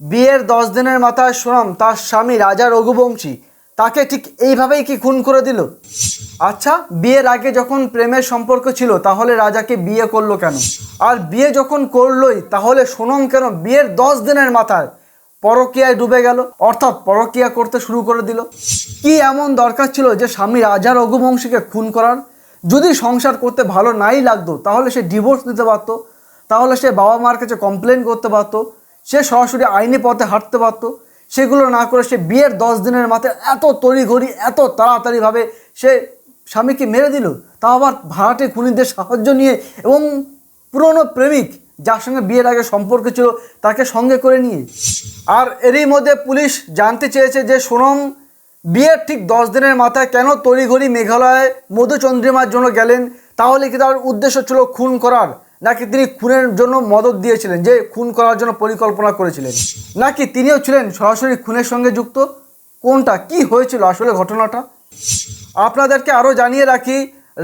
বিয়ের দশ দিনের মাথায় সোনাম তার স্বামী রাজা রঘুবংশী তাকে ঠিক এইভাবেই কি খুন করে দিল? আচ্ছা বিয়ের আগে যখন প্রেমের সম্পর্ক ছিল, তাহলে রাজাকে বিয়ে করল কেন? আর বিয়ে যখন করলোই, তাহলে সোনম কেন বিয়ের দশ দিনের মাথায় পরকীয়ায় ডুবে গেল? অর্থাৎ পরকীয়া করতে শুরু করে দিল। কি এমন দরকার ছিল যে স্বামী রাজা রঘুবংশীকে খুন করার? যদি সংসার করতে ভালো নাই লাগতো, তাহলে সে ডিভোর্স দিতে পারতো। তাহলে সে বাবা মার কাছে কমপ্লেন করতে পারতো। সে সরাসরি আইনি পথে হাঁটতে পারতো। সেগুলো না করে সে বিয়ের দশ দিনের মাথায় এত তড়িঘড়ি, এত তাড়াতাড়িভাবে সে স্বামীকে মেরে দিল। তা আবার ভাড়াটে খুনিদের সাহায্য নিয়ে এবং পুরনো প্রেমিক যার সঙ্গে বিয়ের আগে সম্পর্ক ছিল তাকে সঙ্গে করে নিয়ে। আর এরই মধ্যে পুলিশ জানতে চেয়েছে যে সোনম বিয়ের ঠিক দশ দিনের মাথায় কেন তড়িঘড়ি মেঘালয়ে মধুচন্দ্রিমার জন্য গেলেন, তাহলে কি তার উদ্দেশ্য ছিল খুন করার? নাকি তিনি খুনের জন্য মদত দিয়েছিলেন, যে খুন করার জন্য পরিকল্পনা করেছিলেন? নাকি তিনিও ছিলেন সরাসরি খুনের সঙ্গে যুক্ত? কোনটা? কি হয়েছিল আসলে ঘটনাটা? আপনাদেরকে আরও জানিয়ে রাখি,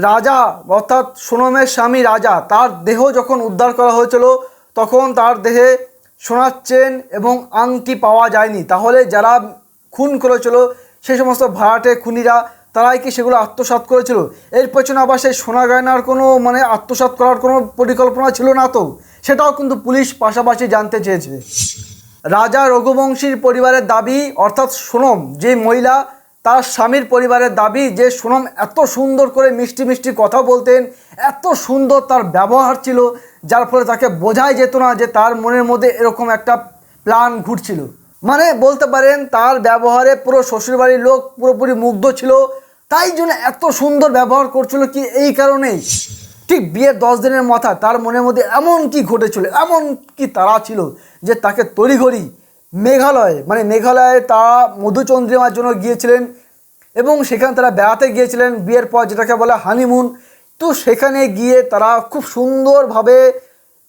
রাজা অর্থাৎ সোনমের স্বামী রাজা, তার দেহ যখন উদ্ধার করা হয়েছিল, তখন তার দেহে সোনার চেন এবং আংটি পাওয়া যায়নি। তাহলে যারা খুন করেছিল সেই সমস্ত ভাড়াটে খুনিরা তারাই কি সেগুলো আত্মসাৎ করেছিল? এর পেছনে আবার সেই সোনা গয়নার কোনো মানে আত্মসাৎ করার কোনো পরিকল্পনা ছিল না তো? সেটাও কিন্তু পুলিশ পাশাপাশি জানতে চেয়েছে। রাজা রঘুবংশীর পরিবারের দাবি, অর্থাৎ সোনম, যে মহিলা, তার স্বামীর পরিবারের দাবি যে সোনম এত সুন্দর করে মিষ্টি মিষ্টি কথা বলতেন, এত সুন্দর তার ব্যবহার ছিল, যার ফলে তাকে বোঝাই যেত না যে তার মনের মধ্যে এরকম একটা প্ল্যান ঘুরছিল। মানে বলতে পারেন, তার ব্যবহারে পুরো শ্বশুরবাড়ির লোক পুরোপুরি মুগ্ধ ছিল তাই জন্য এত সুন্দর ব্যবহার করছিল কি এই কারণেই। ঠিক বিয়ের দশ দিনের মাথায় তার মনের মধ্যে এমন কি ঘটেছিল, এমন কি তারা ছিল যে তাকে তড়িঘড়ি মেঘালয় মানে মেঘালয়ে তারা মধুচন্দ্রিমার জন্য গিয়েছিলেন এবং সেখানে তারা বেড়াতে গিয়েছিলেন বিয়ের পর যেটাকে বলে হানিমুন তো সেখানে গিয়ে তারা খুব সুন্দরভাবে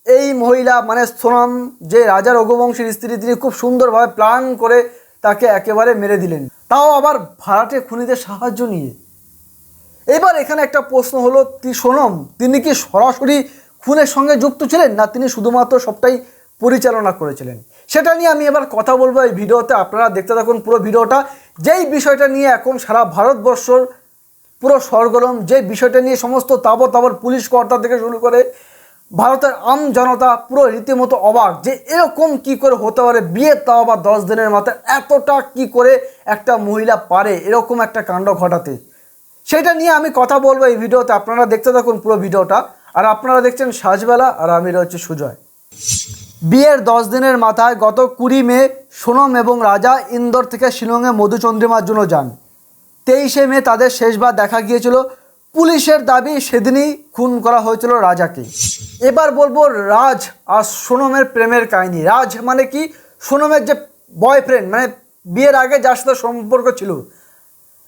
এই মহিলা মানে সোনাম, যে রাজা রঘুবংশের স্ত্রী, তিনি খুব সুন্দরভাবে প্ল্যান করে তাকে একেবারে মেরে দিলেন। তাও আবার ভাড়াটে খুনিদের সাহায্য নিয়ে। এবার এখানে একটা প্রশ্ন হলো সোনম, তিনি কি সরাসরি খুনের সঙ্গে যুক্ত ছিলেন না তিনি শুধুমাত্র সবটাই পরিচালনা করেছিলেন? সেটা নিয়ে আমি এবার কথা বলব এই ভিডিওতে। আপনারা দেখতে থাকুন পুরো ভিডিওটা। যেই বিষয়টা নিয়ে এখন সারা ভারতবর্ষর পুরো সরগরম যে বিষয়টা নিয়ে সমস্ত তাবর তাবর পুলিশ কর্তা থেকে শুরু করে ভারতের আম জনতা পুরো রীতিমতো অবাক যে এরকম কি করে হতে পারে বিয়ে তাও আবার দশ দিনের মাথায় এতটা কি করে একটা মহিলা পারে, এরকম একটা কাণ্ড ঘটাতে। সেটা নিয়ে আমি কথা বলব এই ভিডিওতে। আপনারা দেখতে থাকুন পুরো ভিডিওটা। আর আপনারা দেখছেন সাজবেলা, আর আমি রয়েছে সুজয়। বিয়ের দশ দিনের মাথায় গত কুড়ি মে সোনম এবং রাজা ইন্দোর থেকে শিলংয়ে মধুচন্দ্রিমার জন্য যান। তেইশে মে তাদের শেষবার দেখা গিয়েছিল। পুলিশের দাবি সেদিনই খুন করা হয়েছিল রাজাকে। এবার বলব রাজ আর সোনমের প্রেমের কাহিনী। রাজ মানে কি? সোনমের যে বয়ফ্রেন্ড মানে বিয়ের আগে যার সাথে সম্পর্ক ছিল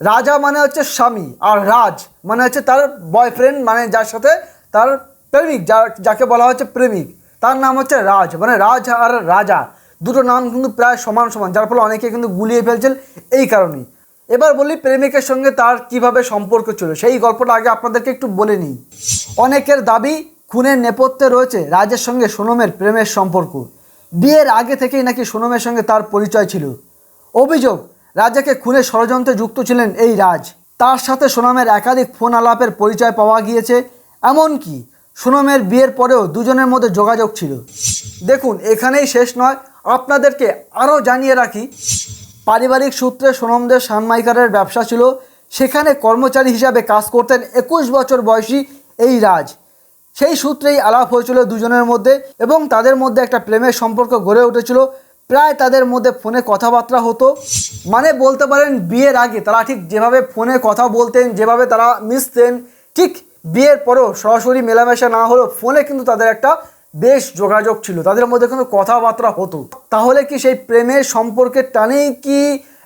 রাজা মানে হচ্ছে স্বামী, আর রাজ মানে হচ্ছে তার বয়ফ্রেন্ড মানে যার সাথে তার প্রেমিক যা যাকে বলা হচ্ছে প্রেমিক। তার নাম হচ্ছে রাজ মানে রাজ আর রাজা। দুটো নাম কিন্তু প্রায় সমান সমান, যার ফলে অনেকে কিন্তু গুলিয়ে ফেলছেন এই কারণেই। এবার বলি প্রেমিকের সঙ্গে তার কীভাবে সম্পর্ক ছিল, সেই গল্পটা আগে আপনাদেরকে একটু বলে নিই। অনেকের দাবি, খুনের নেপথ্যে রয়েছে রাজের সঙ্গে সোনমের প্রেমের সম্পর্ক। বিয়ের আগে থেকেই নাকি সোনমের সঙ্গে তার পরিচয় ছিল। অভিযোগ রাজাকে খুনের ষড়যন্ত্রে যুক্ত ছিলেন এই রাজ। তার সাথে সোনামের একাধিক ফোন আলাপের পরিচয় পাওয়া গিয়েছে, এমনকি সোনমের বিয়ের পরেও দুজনের মধ্যে যোগাযোগ ছিল। দেখুন, এখানেই শেষ নয়, আপনাদেরকে আরও জানিয়ে রাখি, পারিবারিক সূত্রে সোনমদের সানমাইকারের ব্যবসা ছিল, সেখানে কর্মচারী হিসাবে কাজ করতেন একুশ বছর বয়সী এই রাজ। সেই সূত্রেই আলাপ হয়েছিল দুজনের মধ্যে এবং তাদের মধ্যে একটা প্রেমের সম্পর্ক গড়ে উঠেছিল প্রায় তাদের মধ্যে ফোনে কথাবার্তা হতো। মানে বলতে পারেন বিয়ের আগে তারা ঠিক যেভাবে ফোনে কথা বলতেন, যেভাবে তারা মিশতেন, ঠিক বিয়ের পরও সরাসরি মেলামেশা না হলেও ফোনে কিন্তু তাদের একটা বেশ যোগাযোগ ছিল, তাদের মধ্যে কিন্তু কথাবার্তা হতো। তাহলে কি সেই প্রেমের সম্পর্কের টানেই কি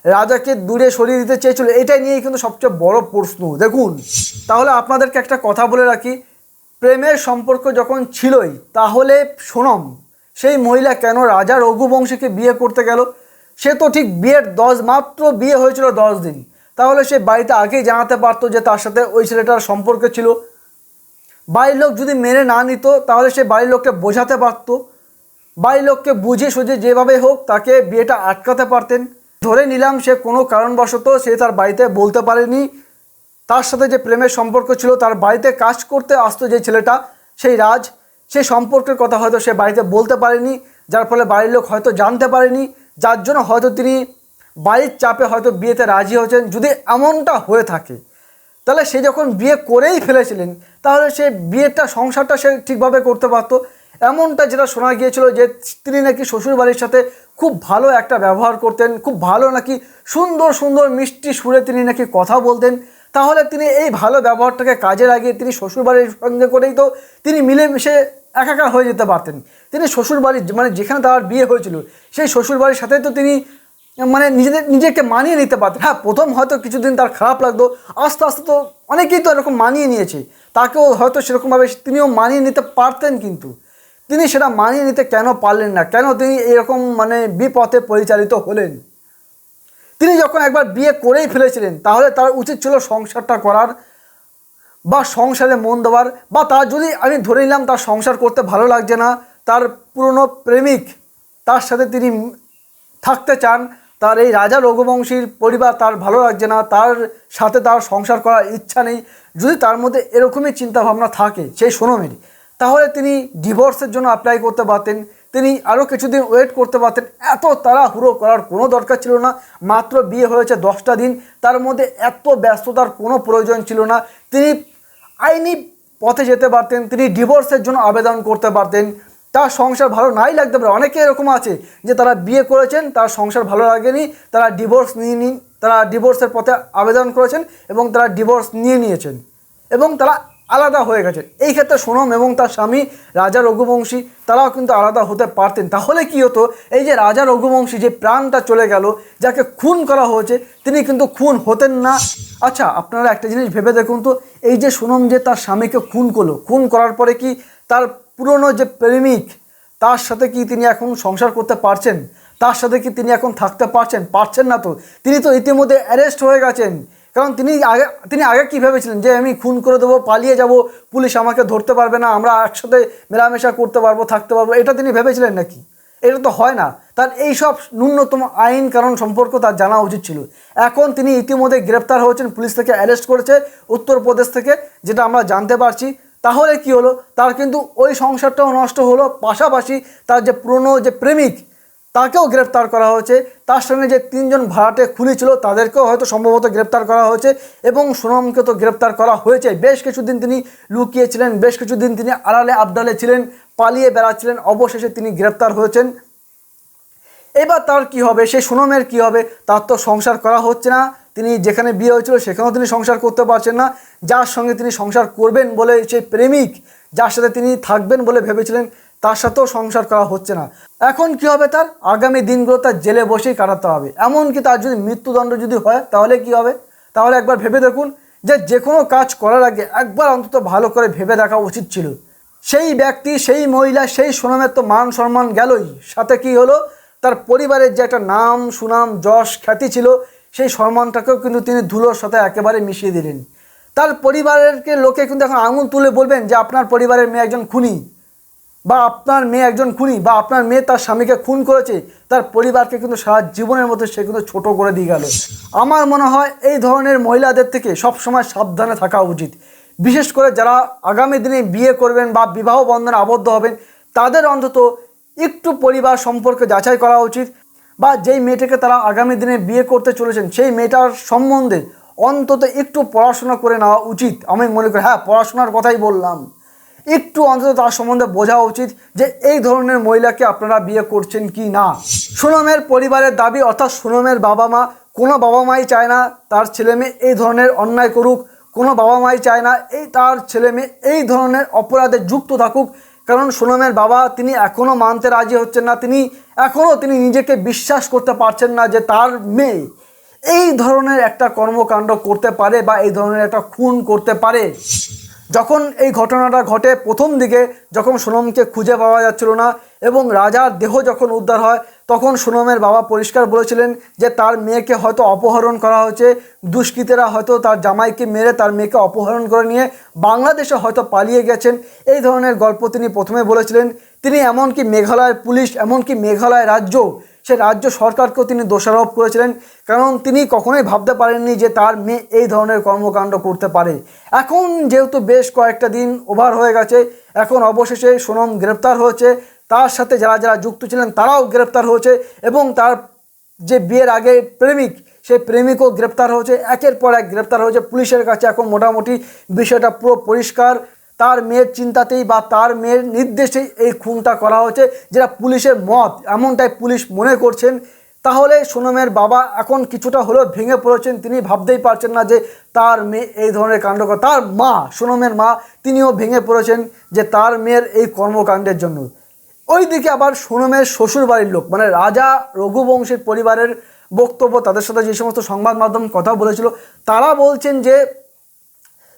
রাজাকে দূরে সরিয়ে দিতে চেয়েছিল? এটাই নিয়েই কিন্তু সবচেয়ে বড় প্রশ্ন। দেখুন, তাহলে আপনাদেরকে একটা কথা বলে রাখি। প্রেমের সম্পর্ক যখন ছিলই, তাহলে সোনম সেই মহিলা কেন রাজা রঘুবংশীকে বিয়ে করতে গেল? সে তো ঠিক বিয়ের দশ, মাত্র বিয়ে হয়েছিল দশ দিন। তাহলে সে বাড়িতে আগেই জানাতে পারতো যে তার সাথে ওই ছেলেটার সম্পর্ক ছিল। বাড়ির লোক যদি মেনে না নিত, তাহলে সে বাড়ির লোককে বোঝাতে পারতো। বাড়ির লোককে বুঝে সুঝে যেভাবে হোক তাকে বিয়েটা আটকাতে পারতেন। ধরে নিলাম সে কোনো কারণবশত সে তার বাড়িতে বলতে পারেনি। তার সাথে যে প্রেমের সম্পর্ক ছিল, তার বাড়িতে কাজ করতে আসতো যে ছেলেটা, সেই রাজ সেই সম্পর্কের কথা হয়তো সে বাড়িতে বলতে পারেনি, যার ফলে বাড়ির লোক হয়তো জানতে পারেনি, যার জন্য হয়তো তিনি বাড়ির চাপে হয়তো বিয়েতে রাজি হয়েছেন। যদি এমনটা হয়ে থাকে, তাহলে সে যখন বিয়ে করেই ফেলেছিলেন, তাহলে সে বিয়েটা, সংসারটা সে ঠিকভাবে করতে পারতো। এমনটা যেটা শোনা গিয়েছিল যে তিনি নাকি শ্বশুরবাড়ির সাথে খুব ভালো একটা ব্যবহার করতেন, খুব ভালো নাকি সুন্দর সুন্দর মিষ্টি সুরে তিনি নাকি কথা বলতেন। তাহলে তিনি এই ভালো ব্যবহারটাকে কাজে লাগিয়ে তিনি শ্বশুরবাড়ির সঙ্গে করেই তো তিনি মিলেমিশে একাকার হয়ে যেতে পারতেন। তিনি শ্বশুরবাড়ির মানে যেখানে তার বিয়ে হয়েছিল, সেই শ্বশুরবাড়ির সাথে তো তিনি মানে নিজেদের, নিজেকে মানিয়ে নিতে পারতেন। হ্যাঁ প্রথম হয়তো কিছুদিন তার খারাপ লাগতো, আস্তে আস্তে তো অনেকেই তো এরকম মানিয়ে নিয়েছে। তাকেও হয়তো সেরকমভাবে তিনিও মানিয়ে নিতে পারতেন কিন্তু। তিনি সেটা মানিয়ে নিতে কেন পারলেন না? কেন তিনি এরকম মানে বিপথে পরিচালিত হলেন? তিনি যখন একবার বিয়ে করেই ফেলেছিলেন, তাহলে তার উচিত ছিল সংসারটা করার বা সংসারে মন দেওয়ার বা তার যদি আমি ধরে নিলাম তার সংসার করতে ভালো লাগছে না, তার পুরনো প্রেমিক, তার সাথে তিনি থাকতে চান, তার এই রাজা রঘুবংশীর পরিবার তার ভালো লাগছে না, তার সাথে তার সংসার করার ইচ্ছা নেই, যদি তার মধ্যে এরকমই চিন্তাভাবনা থাকে, সেই সোনমেরই তাহলে তিনি ডিভোর্সের জন্য অ্যাপ্লাই করতে পারতেন। তিনি আরও কিছুদিন ওয়েট করতে পারতেন। এত তাড়াহুড়ো করার কোনো দরকার ছিল না। মাত্র বিয়ে হয়েছে দশটা দিন। তার মধ্যে এত ব্যস্ততার কোনো প্রয়োজন ছিল না। তিনি আইনি পথে যেতে পারতেন। তিনি ডিভোর্সের জন্য আবেদন করতে পারতেন। তার সংসার ভালো নাই লাগতে পারে। অনেকে এরকম আছে যে তারা বিয়ে করেছেন, তার সংসার ভালো লাগেনি, তারা ডিভোর্স নিয়ে নিন, তারা ডিভোর্সের পথে আবেদন করেছেন এবং তারা ডিভোর্স নিয়ে নিয়েছেন। এবং তারা আলাদা হয়ে গেছেন এই ক্ষেত্রে সোনম এবং তার স্বামী রাজা রঘুবংশী, তারাও কিন্তু আলাদা হতে পারতেন। তাহলে কি হতো? এই যে রাজা রঘুবংশী যে প্রাণটা চলে গেল, যাকে খুন করা হয়েছে, তিনি কিন্তু খুন হতেন না। আচ্ছা আপনারা একটা জিনিস ভেবে দেখুন তো, এই যে সোনম যে তার স্বামীকে খুন করল, খুন করার পরে কি তার পুরনো যে প্রেমিক, তার সাথে কি তিনি এখন সংসার করতে পারছেন? তার সাথে কি তিনি এখন থাকতে পারছেন? পারছেন না তো। তিনি তো ইতিমধ্যে অ্যারেস্ট হয়ে গেছেন। কারণ তিনি আগে তিনি আগে কী ভেবেছিলেন? যে আমি খুন করে দেবো, পালিয়ে যাব, পুলিশ আমাকে ধরতে পারবে না, আমরা একসাথে মেলামেশা করতে পারব, থাকতে পারব, এটা তিনি ভেবেছিলেন নাকি? এটা তো হয় না। তার এই সব ন্যূনতম আইন কারণ সম্পর্ক তার জানা উচিত ছিল। এখন তিনি ইতিমধ্যে গ্রেপ্তার হয়েছেন, পুলিশ থেকে অ্যারেস্ট করেছে উত্তরপ্রদেশ থেকে, যেটা আমরা জানতে পারছি। তাহলে কি হলো? তার কিন্তু ওই সংসারটাও নষ্ট হলো। পাশাপাশি তার যে পুরনো যে প্রেমিক তাকেও গ্রেপ্তার করা হয়েছে। তার সঙ্গে যে তিনজন ভাড়াটে খুনি ছিল, তাদেরকেও হয়তো সম্ভবত গ্রেপ্তার করা হয়েছে এবং সোনমকে তো গ্রেপ্তার করা হয়েছে। বেশ কিছুদিন তিনি লুকিয়েছিলেন, বেশ কিছুদিন তিনি আড়ালে আবডালে ছিলেন, পালিয়ে বেড়াচ্ছিলেন, অবশেষে তিনি গ্রেপ্তার হয়েছেন। এবার তার কি হবে? সেই সোনমের কি হবে? তার তো সংসার করা হচ্ছে না। তিনি যেখানে বিয়ে হয়েছিল, সেখানেও তিনি সংসার করতে পারছেন না। যার সঙ্গে তিনি সংসার করবেন বলে সেই প্রেমিক, যার সাথে তিনি থাকবেন বলে ভেবেছিলেন তার সাথেও সংসার করা হচ্ছে না। এখন কি হবে তার? আগামী দিনগুলো তার জেলে বসেই কাটাতে হবে। এমনকি তার যদি মৃত্যুদণ্ড যদি হয়, তাহলে কি হবে? তাহলে একবার ভেবে দেখুন যে যে কোনো কাজ করার আগে একবার অন্তত ভালো করে ভেবে দেখা উচিত ছিল। সেই ব্যক্তি, সেই মহিলা, সেই সোনামের তো মান সম্মান গেলই। সাথে কি হলো? তার পরিবারের যে একটা নাম, সুনাম, যশ, খ্যাতি ছিল, সেই সম্মানটাকেও কিন্তু তিনি ধুলোর সাথে একেবারে মিশিয়ে দিলেন। তার পরিবারেরকে লোকে কিন্তু এখন আঙুল তুলে বলবেন যে, আপনার পরিবারের মেয়ে একজন খুনি। বা আপনার মেয়ে একজন খুনি বা আপনার মেয়ে তার স্বামীকে খুন করেছে, তার পরিবারকে কিন্তু সারা জীবনের মধ্যে সে কিন্তু ছোট করে দিয়ে গেল। আমার মনে হয় এই ধরনের মহিলাদের থেকে সবসময় সাবধানে থাকা উচিত। বিশেষ করে যারা আগামী দিনে বিয়ে করবেন বা বিবাহ বন্ধনে আবদ্ধ হবেন, তাদের অন্তত একটু পরিবার সম্পর্কে যাচাই করা উচিত বা যেই মেয়েটাকে তারা আগামী দিনে বিয়ে করতে চলেছেন, সেই মেয়েটার সম্বন্ধে অন্তত একটু পড়াশোনা করে নেওয়া উচিত। আমি মনে করি হ্যাঁ পড়াশোনার কথাই বললাম। একটু অন্তত তার সম্বন্ধে বোঝা উচিত যে এই ধরনের মহিলাকে আপনারা বিয়ে করছেন কি না। সুনমের পরিবারের দাবি অর্থাৎ সুনমের বাবা মা কোনো বাবা মাই চায় না তার ছেলে মেয়ে এই ধরনের অন্যায় করুক, কোনো বাবা মাই চায় না এই তার ছেলে মেয়ে এই ধরনের অপরাধে যুক্ত থাকুক। কারণ সোনমের বাবা তিনি এখনও মানতে রাজি হচ্ছেন না, তিনি এখনও তিনি নিজেকে বিশ্বাস করতে পারছেন না যে তার মেয়ে এই ধরনের একটা কর্মকাণ্ড করতে পারে বা এই ধরনের একটা খুন করতে পারে। যখন এই ঘটনাটা ঘটে, প্রথম দিকে যখন সোনমকে খুঁজে পাওয়া যাচ্ছিল না এবং রাজার দেহ যখন উদ্ধার হয়, তখন সোনমের বাবা পরিষ্কার বলেছিলেন যে তার মেয়েকে হয়তো অপহরণ করা হয়েছে। দুষ্কৃতীরা হয়তো তার জামাইকে মেরে তার মেয়েকে অপহরণ করে নিয়ে বাংলাদেশে হয়তো পালিয়ে গেছেন। এই ধরনের গল্প তিনি প্রথমে বলেছিলেন, তিনি এমনকি মেঘালয় পুলিশ, এমনকি মেঘালয় রাজ্য সে রাজ্য সরকারকেও তিনি দোষারোপ করেছিলেন, কারণ তিনি কখনোই ভাবতে পারেননি যে তার মেয়ে এই ধরনের কর্মকাণ্ড করতে পারে। এখন যেহেতু বেশ কয়েকটা দিন ওভার হয়ে গেছে, এখন অবশেষে সোনম গ্রেপ্তার হয়েছে, তার সাথে যারা যারা যুক্ত ছিলেন তারাও গ্রেপ্তার হয়েছে এবং তার যে বিয়ের আগে প্রেমিক, সেই প্রেমিকও গ্রেপ্তার হয়েছে। একের পর এক গ্রেপ্তার হয়েছে। পুলিশের কাছে এখন মোটামুটি বিষয়টা পুরো পরিষ্কার। তার মেয়ের চিন্তাতেই বা তার মেয়ের নির্দেশেই এই খুনটা করা হয়েছে, যেটা পুলিশের মত, এমনটাই পুলিশ মনে করছেন। তাহলে সোনমের বাবা এখন কিছুটা হলেও ভেঙে পড়েছেন, তিনি ভাবতেই পারছেন না যে তার মেয়ে এই ধরনের কাণ্ড তার মা, সোনমের মা, তিনিও ভেঙে পড়েছেন যে তার মেয়ের এই কর্মকাণ্ডের জন্য। ওইদিকে আবার সোনমের শ্বশুর বাড়ির লোক মানে রাজা রঘুবংশের পরিবারের বক্তব্য, তাদের সাথে যে সমস্ত সংবাদ মাধ্যম কথা বলেছিল, তারা বলছেন যে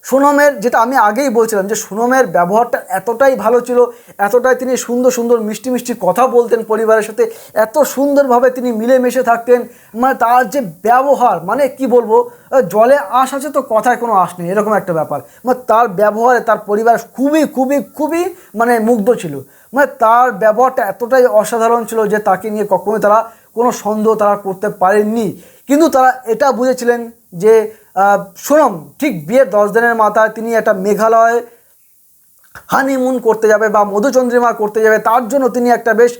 সোনমের, যেটা আমি আগেই বলছিলাম যে সোনমের ব্যবহারটা এতটাই ভালো ছিল, এতটাই তিনি সুন্দর সুন্দর মিষ্টি মিষ্টি কথা বলতেন পরিবারের সাথে, এত সুন্দরভাবে তিনি মিলেমিশে থাকতেন মানে তার যে ব্যবহার মানে কি বলব জলে আশ আছে তো কথায় কোনো আশ নেই, এরকম একটা ব্যাপার। মানে তার ব্যবহারে তার পরিবার খুবই খুবই খুবই মানে মুগ্ধ ছিল। মানে তার ব্যবহারটা এতটাই অসাধারণ ছিল যে তাকে নিয়ে কখনোই তারা কোনো সন্দেহ তারা করতে পারেননি। কিন্তু তারা এটা বুঝেছিলেন যে সোনম, ঠিক বিয়ের দশ দিনের মাথায় তিনি একটা মেঘালয় হানিমুন করতে যাবে বা মধুচন্দ্রিমা করতে যাবে, তার জন্য তিনি একটা বেশ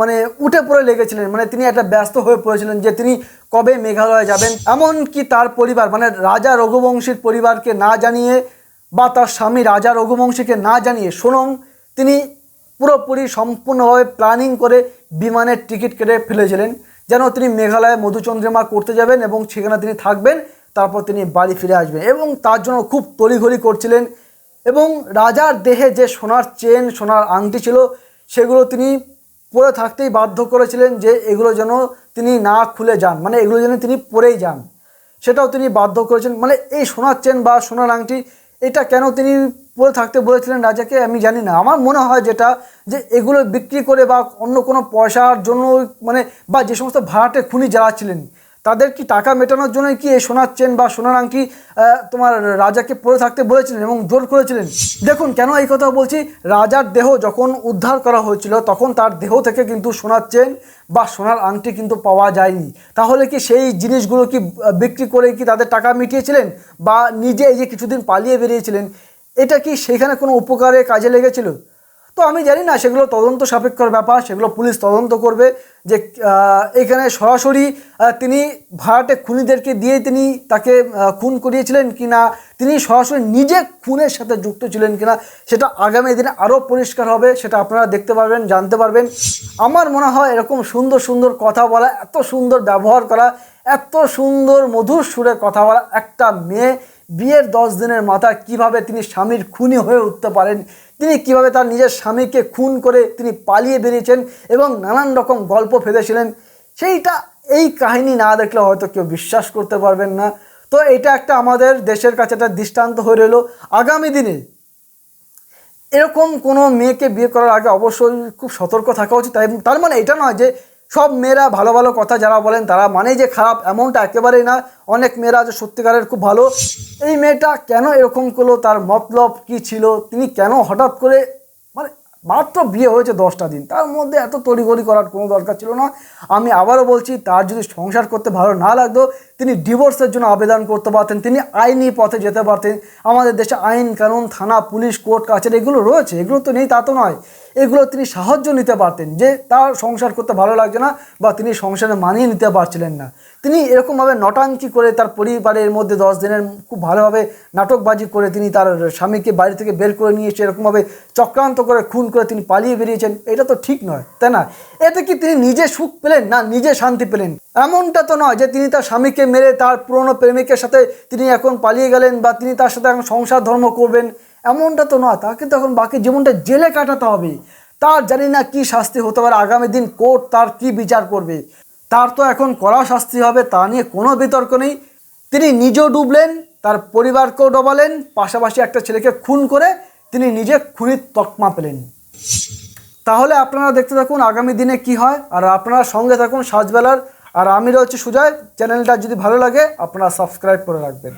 মানে উঠে পড়ে লেগেছিলেন মানে তিনি একটা ব্যস্ত হয়ে পড়েছিলেন যে তিনি কবে মেঘালয় যাবেন। এমনকি তার পরিবার মানে রাজা রঘুবংশীর পরিবারকে না জানিয়ে বা তার স্বামী রাজা রঘুবংশীকে না জানিয়ে সোনম তিনি পুরোপুরি সম্পূর্ণভাবে প্ল্যানিং করে বিমানের টিকিট কেটে ফেলেছিলেন, যেন তিনি মেঘালয়ে মধুচন্দ্রিমা করতে যাবেন এবং সেখানে তিনি থাকবেন। তারপর তিনি বাড়ি ফিরে আসবেন এবং তার জন্য খুব তড়িঘড়ি করছিলেন এবং রাজার দেহে যে সোনার চেন, সোনার আংটি ছিল, সেগুলো তিনি পরে থাকতেই বাধ্য করেছিলেন যে এগুলো যেন তিনি না খুলে যান মানে এগুলো যেন তিনি পরেই যান। সেটাও তিনি বাধ্য করেছেন মানে এই সোনার চেন বা সোনার আংটি, এটা কেন তিনি পরে থাকতে বলেছিলেন রাজাকে আমি জানি না। আমার মনে হয় যেটা, যে এগুলো বিক্রি করে বা অন্য কোনো পয়সার জন্য মানে বা যে সমস্ত ভাড়াটে খুনি যারা ছিলেন তাদের কি টাকা মেটানোর জন্য কি এই সোনার চেন বা সোনার আংটি তোমার রাজাকে পরে থাকতে বলেছিলেন এবং জোর করেছিলেন? দেখুন, কেন এই কথা বলছি? রাজার দেহ যখন উদ্ধার করা হয়েছিল, তখন তার দেহ থেকে কিন্তু সোনার চেন বা সোনার আংটি কিন্তু পাওয়া যায়নি। তাহলে কি সেই জিনিসগুলো কি বিক্রি করে কি তাদের টাকা মিটিয়েছিলেন? বা নিজে এই যে কিছুদিন পালিয়ে বেরিয়েছিলেন, এটা কি সেখানে কোনো উপকারে কাজে লেগেছিল? তো আমি জানি না, সেগুলো তদন্ত সাপেক্ষর ব্যাপার, সেগুলো পুলিশ তদন্ত করবে। যে এখানে সরাসরি তিনি ভাড়াটে খুনিদেরকে দিয়ে তিনি তাকে খুন করিয়েছিলেন কি না তিনি সরাসরি নিজে খুনের সাথে যুক্ত ছিলেন কিনা, সেটা আগামী দিনে আরও পরিষ্কার হবে, সেটা আপনারা দেখতে পারবেন, জানতে পারবেন। আমার মনে হয় এরকম সুন্দর সুন্দর কথা বলা, এত সুন্দর ব্যবহার করা, এত সুন্দর, মধুর সুরে কথা বলা একটা মেয়ে, বিয়ের দশ দিনের মাথায় কীভাবে তিনি স্বামীর খুনি হয়ে উঠতে পারেন তিনি কীভাবে তার নিজের স্বামীকে খুন করে তিনি পালিয়ে বেরিয়েছেন এবং নানান রকম গল্প ফেলেছিলেন, সেইটা এই কাহিনী না দেখলে হয়তো কেউ বিশ্বাস করতে পারবেন না। তো এটা একটা আমাদের দেশের কাছে একটা দৃষ্টান্ত হয়ে রইল। আগামী দিনে এরকম কোনো মেয়েকে বিয়ে করার আগে অবশ্যই খুব সতর্ক থাকা উচিত। তাই তার মানে এটা নয় যে সব মেয়েরা ভালো ভালো কথা যারা বলেন তারা মানে যে খারাপ, এমনটা একেবারেই না। অনেক মেয়েরা আছে সত্যিকারের খুব ভালো। এই মেয়েটা কেন এরকম করল? তার মতলব কি ছিল? তিনি কেন হঠাৎ করে মানে মাত্র বিয়ে হয়েছে দশটা দিন। তার মধ্যে এত তড়িঘড়ি করার কোনো দরকার ছিল না। আমি আবারও বলছি, তার যদি সংসার করতে ভালো না লাগতো, তিনি ডিভোর্সের জন্য আবেদন করতে পারতেন, তিনি আইনি পথে যেতে পারতেন। আমাদের দেশে আইন কানুন, থানা, পুলিশ, কোর্ট, কাছারি এগুলো রয়েছে। এগুলো তো নেই, তা তো নয়। এগুলো তিনি সাহায্য নিতে পারতেন যে তার সংসার করতে ভালো লাগছে না বা তিনি সংসারে মানিয়ে নিতে পারছিলেন না। তিনি এরকমভাবে নটাঙ্কি করে তার পরিবারের মধ্যে দশ দিনের খুব ভালোভাবে নাটকবাজি করে তিনি তার স্বামীকে বাড়ি থেকে বের করে নিয়ে এসে এরকমভাবে চক্রান্ত করে, খুন করে তিনি পালিয়ে বেরিয়েছেন। এটা তো ঠিক নয়, তাই না? এতে কি তিনি নিজে সুখ পেলেন না নিজে শান্তি পেলেন? এমনটা তো নয় যে তিনি তার স্বামীকে মেরে তার পুরনো প্রেমিকের সাথে তিনি এখন পালিয়ে গেলেন বা তিনি তার সাথে এখন সংসার ধর্ম করবেন। এমনটা তো নয় তাকে তো এখন বাকি জীবনটা জেলে কাটাতে হবে। তার জানি না কি শাস্তি হতে পারে, আগামী দিন কোর্ট তার কি বিচার করবে। তার তো এখন কড়া শাস্তি হবে, তা নিয়ে কোনো বিতর্ক নেই। তিনি নিজেও ডুবলেন, তার পরিবারকেও ডবালেন, পাশাপাশি একটা ছেলেকে খুন করে তিনি নিজে খুনির তকমা পেলেন। তাহলে আপনারা দেখতে থাকুন আগামী দিনে কি হয়, আর আপনারা সঙ্গে থাকুন সাজবেলার। আর আমি রয়েছে সুজয়, চ্যানেলটা যদি ভালো লাগে, আপনারা সাবস্ক্রাইব করে রাখবেন।